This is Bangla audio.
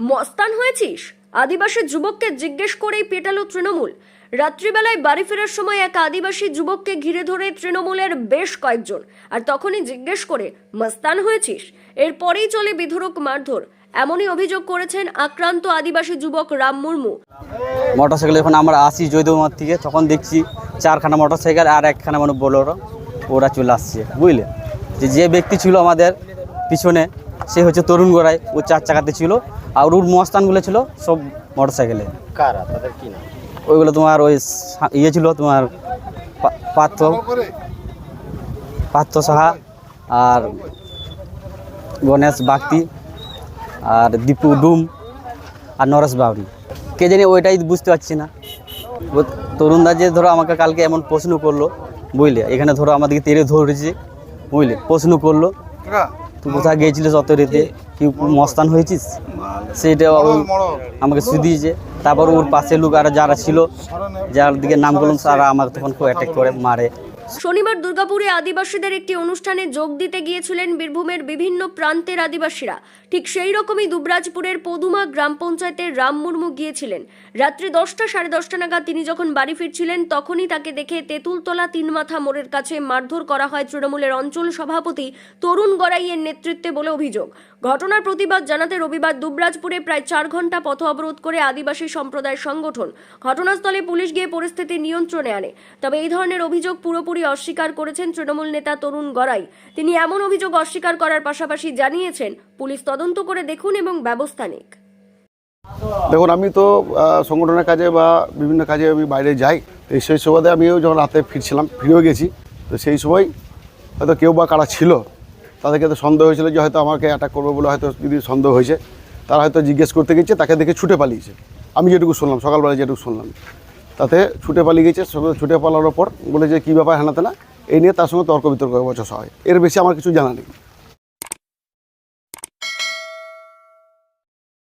মস্তান হয়েছিস? আদিবাসী যুবককে জিজ্ঞেস করেই পেটালো তৃণমূল। রাত্রিবেলায় বাড়ি ফেরার সময় এক আদিবাসী যুবককে ঘিরে ধরে তৃণমূলের বেশ কয়েকজন। আর তখনই জিজ্ঞেস করে, মস্তান হয়েছিস? এরপরেই চলে বিধুরক মারধর। এমনই অভিযোগ করেছেন আক্রান্ত আদিবাসী যুবক রাম মুর্মু। মোটর সাইকেল যখন আমরা আসি জয়দেবমার থেকে। তখন দেখছি চারখানা মোটর সাইকেল আর একখানা মানে বোলোরো। ওরা চলে আসছে, বুঝলে? যে ব্যক্তি ছিল আমাদের পিছনে সে হচ্ছে তরুণ গোড়াই ও চার চাকাতে ছিল। আর ওর মস্তানগুলো ছিল সব মোটর সাইকেলে কারা? তাদের কি নাম? ওইগুলো তোমার ওই সা- ইয়ে ছিল তোমার পা- পার্থ। পার্থ সাহা আর গণেশ বাগতি আর দীপু ডুম আর নরেশ বাবরি কে জানি ওইটাই বুঝতে পারছি না। তরুণদা যে ধরো আমাকে কালকে এমন প্রশ্ন করল বুঝলে? এখানে ধরো আমাদেরকে তেড়ে ধরেছে বুঝলে? প্রশ্ন করল। তুই কোথায় গিয়েছিলিস অত রেতে কি মস্তান হয়েছিস? সেটা আমাকে শুধিয়েছে তারপর ওর পাশে লোক আর যারা ছিল, যার দিকে নাম করলাম, তারা আমাকে তখন খুব অ্যাটাক করে, মারে। শনিবার দুর্গাপুরে আদিবাসীদের একটি অনুষ্ঠানে যোগ দিতে গিয়েছিলেন বীরভূমের বিভিন্ন প্রান্তের আদিবাসীরা। ঠিক সেই রকমই দুবরাজপুরের পদুমা গ্রাম পঞ্চায়েতের রাম মুর্মু গিয়েছিলেন। রাত্রি দশটা সাড়ে দশটা নাগাদ তিনি যখন বাড়ি ফিরছিলেন, তখনই তাকে দেখে তেঁতুলতলা তিনমাথা মোড়ের কাছে মারধর করা হয় তৃণমূলের অঞ্চল সভাপতি তরুণ গড়াইয়ের নেতৃত্বে বলে অভিযোগ। ঘটনার প্রতিবাদ জানাতে রবিবার দুবরাজপুরে প্রায় চার ঘণ্টা পথ অবরোধ করে আদিবাসী সম্প্রদায় সংগঠন ঘটনাস্থলে পুলিশ গিয়ে পরিস্থিতি নিয়ন্ত্রণে আনে। তবে এই ধরনের অভিযোগ পুরোপুরি অস্বীকার করেছেন তৃণমূল নেতা তরুণ গড়াই। তিনি এমন অভিযোগ অস্বীকার করার পাশাপাশি জানিয়েছেন, পুলিশ তদন্ত করে দেখুন এবং ব্যবস্থা নিক। দেখুন, আমি তো সংগঠনের কাজে বা বিভিন্ন কাজে আমি বাইরে যাই, তো সেই সুবাদে আমিও যখন রাতে ফিরছিলাম, ফিরেও গেছি, তো সেই সময় হয়তো কেউ বা কারা ছিল, তাদেরকে তো সন্দেহ হয়েছিল যে হয়তো আমাকে অ্যাটাক করবে বলে হয়তো যদি সন্দেহ হয়েছে, তারা হয়তো জিজ্ঞেস করতে গেছে, তাকে দেখে ছুটে পালিয়েছে। আমি যেটুকু শুনলাম সকালবেলা যেটুকু শুনলাম। তাতে ছুটে পালিয়ে গেছে ছুটে পালানোর পর বলে যে, কী ব্যাপার হেনাতে না এই নিয়ে তার সঙ্গে তর্ক বিতর্ক বছর হয়। এর বেশি আমার কিছু জানা নেই।